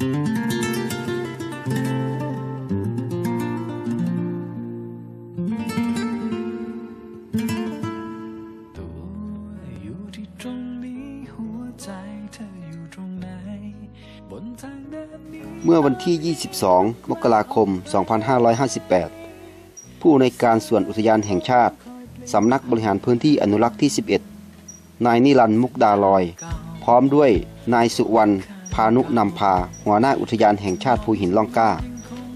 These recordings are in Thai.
เมื่อวันที่ 22 มกราคม 2558 ผู้ในการส่วนอุทยานแห่งชาติ สำนักบริหารพื้นที่อนุรักษ์ที่ 11 นายนิรันดร์มุกดาลอย พร้อมด้วยนายสุวรรณ พานุนำพา หัวหน้าอุทยานแห่งชาติภูหินล่องกล้า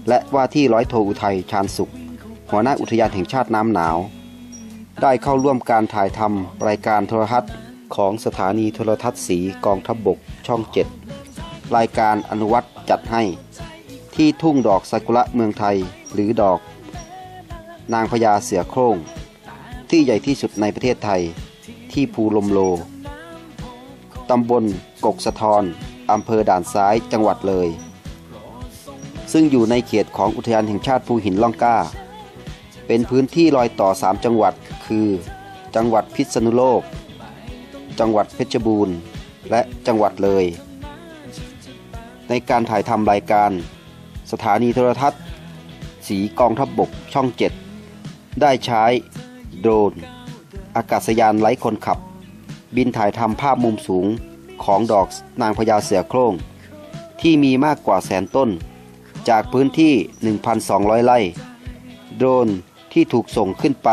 และว่าที่ร้อยโทอุทัยชาญสุข หัวหน้าอุทยานแห่งชาติน้ำหนาว ได้เข้าร่วมการถ่ายทำรายการโทรทัศน์ของสถานีโทรทัศน์สีกองทัพบบกช่อง7รายการอนุวัตจัดให้ ที่ทุ่งดอกซากุระเมืองไทยหรือดอก นางพญาเสือโคร่ง ที่ใหญ่ที่สุดในประเทศไทย ที่ภูลมโล ตำบลกกสะทอน อำเภอด่านซ้ายจังหวัดเลย ซึ่งอยู่ในเขตของอุทยานแห่งชาติภูหินล่องกล้า เป็นพื้นที่รอยต่อ 3 จังหวัด คือ จังหวัดพิษณุโลก จังหวัดเพชรบูรณ์ และจังหวัดเลย ในการถ่ายทำรายการ สถานีโทรทัศน์ สีกองทัพบบกช่อง 7 ได้ใช้ โดรน อากาศยานไร้คนขับ บินถ่ายทำภาพมุมสูง ของดอกนางพญาเสือโคร่ง ที่มีมากกว่าแสนต้น จากพื้นที่ 1,200 ไร่ โดรนที่ถูกส่งขึ้นไป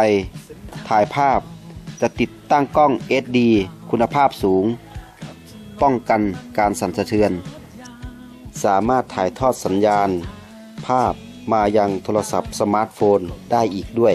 ถ่ายภาพจะติดตั้งกล้อง SD คุณภาพสูง ป้องกันการสั่นสะเทือน สามารถถ่ายทอดสัญญาณ ภาพมายังโทรศัพท์สมาร์ทโฟนได้อีกด้วย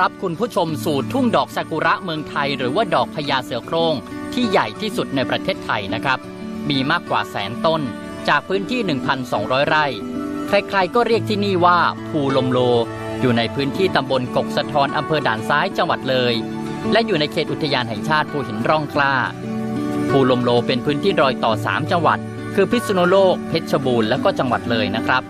รับคุณผู้ชมสู่ทุ่งดอกซากุระเมืองไทย หรือว่าดอกพญาเสือโคร่งที่ใหญ่ที่สุดในประเทศไทยนะครับ มีมากกว่าแสนต้น จากพื้นที่ 1,200 ไร่ ใครๆก็เรียกที่นี่ว่าภูลมโล อยู่ในพื้นที่ตำบลกกสะทอนอำเภอด่านซ้ายจังหวัดเลย และอยู่ในเขตอุทยานแห่งชาติภูหินร่องกล้าภูลมโลเป็นพื้นที่รอยต่อ 3 จังหวัด คือพิษณุโลก เพชรบูรณ์และก็จังหวัดเลยนะครับ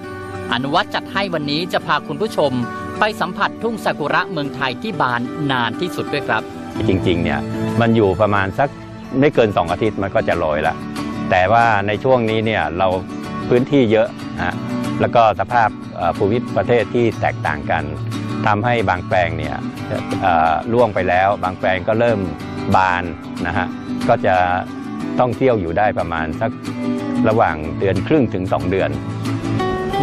อนุวัตจัดให้วันนี้จะพาคุณผู้ชม ไปสัมผัสทุ่งซากุระเมืองไทยที่บานนานที่สุดด้วยครับ จริงๆเนี่ยมันอยู่ประมาณสักไม่เกิน 2 อาทิตย์มันก็จะโรยละแต่ว่าในช่วงนี้เนี่ยเราพื้นที่เยอะนะแล้วก็สภาพภูมิประเทศที่แตกต่างกันทำให้บางแปลงเนี่ยเอ่อล่วงไปแล้ว บางแปลงก็เริ่มบานนะฮะก็จะต้องเที่ยวอยู่ได้ประมาณสักระหว่างเดือนครึ่งถึง 2 เดือน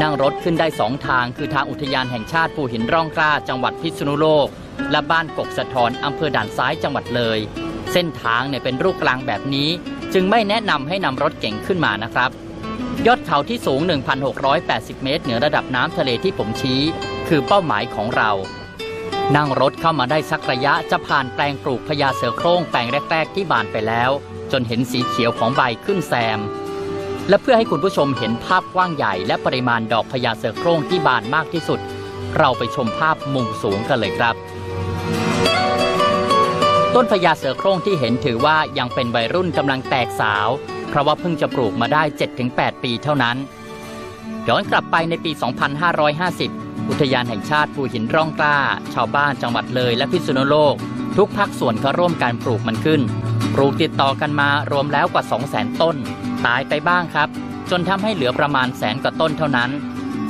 นั่งรถขึ้นได้สองทาง คือทางอุทยานแห่งชาติภูหินร่องกล้าจังหวัดพิษณุโลก และบ้านกกสะทอนอำเภอด่านซ้ายจังหวัดเลย เส้นทางเนี่ยเป็นรูปกลางแบบนี้ จึงไม่แนะนำให้นำรถเก๋งขึ้นมานะครับ ยอดเขาที่สูง 1,680 เมตร เหนือระดับน้ำทะเลที่ผมชี้ คือเป้าหมายของเรา นั่งรถเข้ามาได้สักระยะจะผ่านแปลงปลูกพญาเสือโคร่งแปลงแรก ๆ ที่บานไปแล้ว จนเห็นสีเขียวของใบขึ้นแซม และเพื่อให้คุณผู้ชมเห็นภาพกว้างใหญ่ และปริมาณดอกพญาเสือโคร่งที่บานมากที่สุด เราไปชมภาพมุมสูงกันเลยครับ ต้นพญาเสือโคร่งที่เห็นถือว่ายังเป็นวัยรุ่นกำลังแตกสาว เพราะว่าเพิ่งจะปลูกมาได้ 7-8 ปีเท่านั้นย้อนกลับไปในปี 2550 อุทยานแห่งชาติภูหินร่องกล้า ชาวบ้านจังหวัดเลยและพิษณุโลก ทุกภาคส่วนเขาร่วมการปลูกมันขึ้น ปลูกติดต่อกันมารวมแล้วกว่า 200,000 ต้น ตายไปบ้างครับ จนทำให้เหลือประมาณแสนกว่าต้นเท่านั้น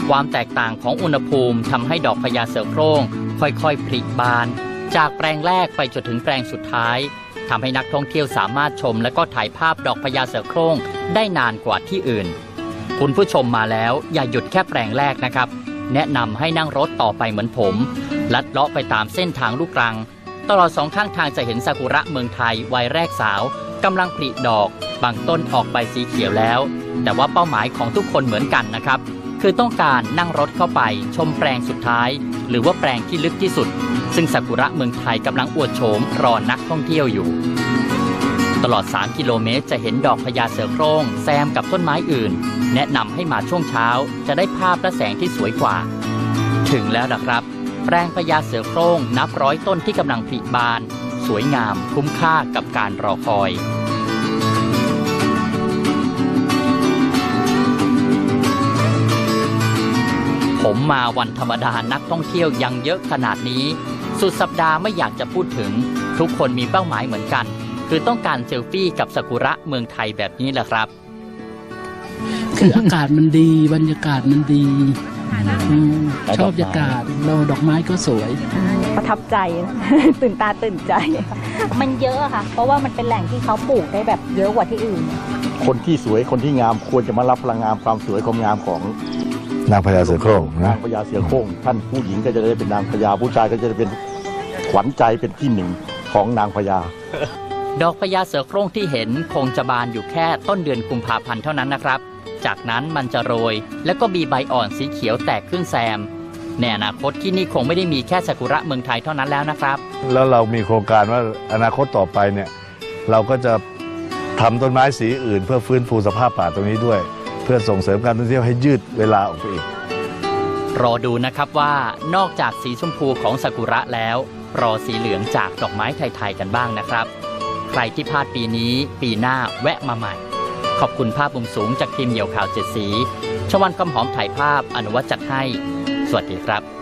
ความแตกต่างของอุณหภูมิทำให้ดอกพญาเสือโคร่งค่อยๆผลิบาน จากแปลงแรกไปจนถึงแปลงสุดท้ายทำให้นักท่องเที่ยวสามารถชม และก็ถ่ายภาพดอกพญาเสือโคร่งได้นานกว่าที่อื่น คุณผู้ชมมาแล้วอย่าหยุดแค่แปลงแรกนะครับ แนะนำให้นั่งรถต่อไปเหมือนผม ลัดเลาะไปตามเส้นทางลูกรัง ตลอดสองข้างทางจะเห็นซากุระเมืองไทยวัยแรกสาว กำลังผลิดอก บางต้นออกใบสีเขียวแล้ว แต่ว่าเป้าหมายของทุกคนเหมือนกันนะครับ คือต้องการนั่งรถเข้าไปชมแปลงสุดท้าย หรือว่าแปลงที่ลึกที่สุด ซึ่งซากุระเมืองไทยกำลังอวดโฉมรอนักท่องเที่ยวอยู่ ตลอด 3 กิโลเมตรจะเห็นดอกพญาเสือโคร่งแซมกับต้นไม้อื่น แนะนำให้มาช่วงเช้า จะได้ภาพและแสงที่สวยกว่า ถึงแล้วนะครับ แปลงพญาเสือโคร่งนับร้อยต้นที่กำลังผลิบาน สวยงามคุ้มค่ากับการรอคอย ผมมาวันธรรมดานักท่องเที่ยวยังเยอะขนาดนี้ สุดสัปดาห์ไม่อยากจะพูดถึง ทุกคนมีเป้าหมายเหมือนกัน คือต้องการเซลฟี่กับซากุระเมืองไทยแบบนี้แหละครับ คืออากาศมันดีบรรยากาศมันดี ชอบบรรยากาศเราดอกไม้ก็สวย ประทับใจ ตื่นตาตื่นใจ มันเยอะอะค่ะ เพราะว่ามันเป็นแหล่งที่เขาปลูกได้แบบเยอะกว่าที่อื่น คนที่สวยคนที่งามควรจะมารับพลังงานความสวยความงามของนางพญาเสือโคร่งนานะงพญาเสือโคร่งท่านผู้หญิงก็จะได้เป็นนางพญาผู้ชายก็จะได้เป็นขวัญใจเป็นที่หนึ่งของนางพญาดอกพญาเสือโคร่งที่เห็นคงจะบานอยู่แค่ต้นเดือนกุมภาพันธ์เท่านั้นนะครับ จากนั้นมันจะโรย แล้วก็มีใบอ่อนสีเขียวแตกขึ้นแซม ในอนาคตที่นี่คงไม่ได้มีแค่ซากุระเมืองไทยเท่านั้นแล้วนะครับ แล้วเรามีโครงการว่าอนาคตต่อไปเนี่ยเราก็จะทำต้นไม้สีอื่น เพื่อฟื้นฟูสภาพป่าตรงนี้ด้วย เพื่อส่งเสริมการท่องเที่ยวให้ยืดเวลาออกไปอีก รอดูนะครับว่านอกจากสีชมพูของซากุระแล้ว รอสีเหลืองจากดอกไม้ไทยๆกันบ้างนะครับ ใครที่พลาดปีนี้ ปีหน้าแวะมาใหม่ ขอบคุณภาพมุมสูงจากทีมเหยี่ยวข่าวเจ็ดสี ชวันคำหอมถ่ายภาพอนุวัตจัดให้ สวัสดีครับ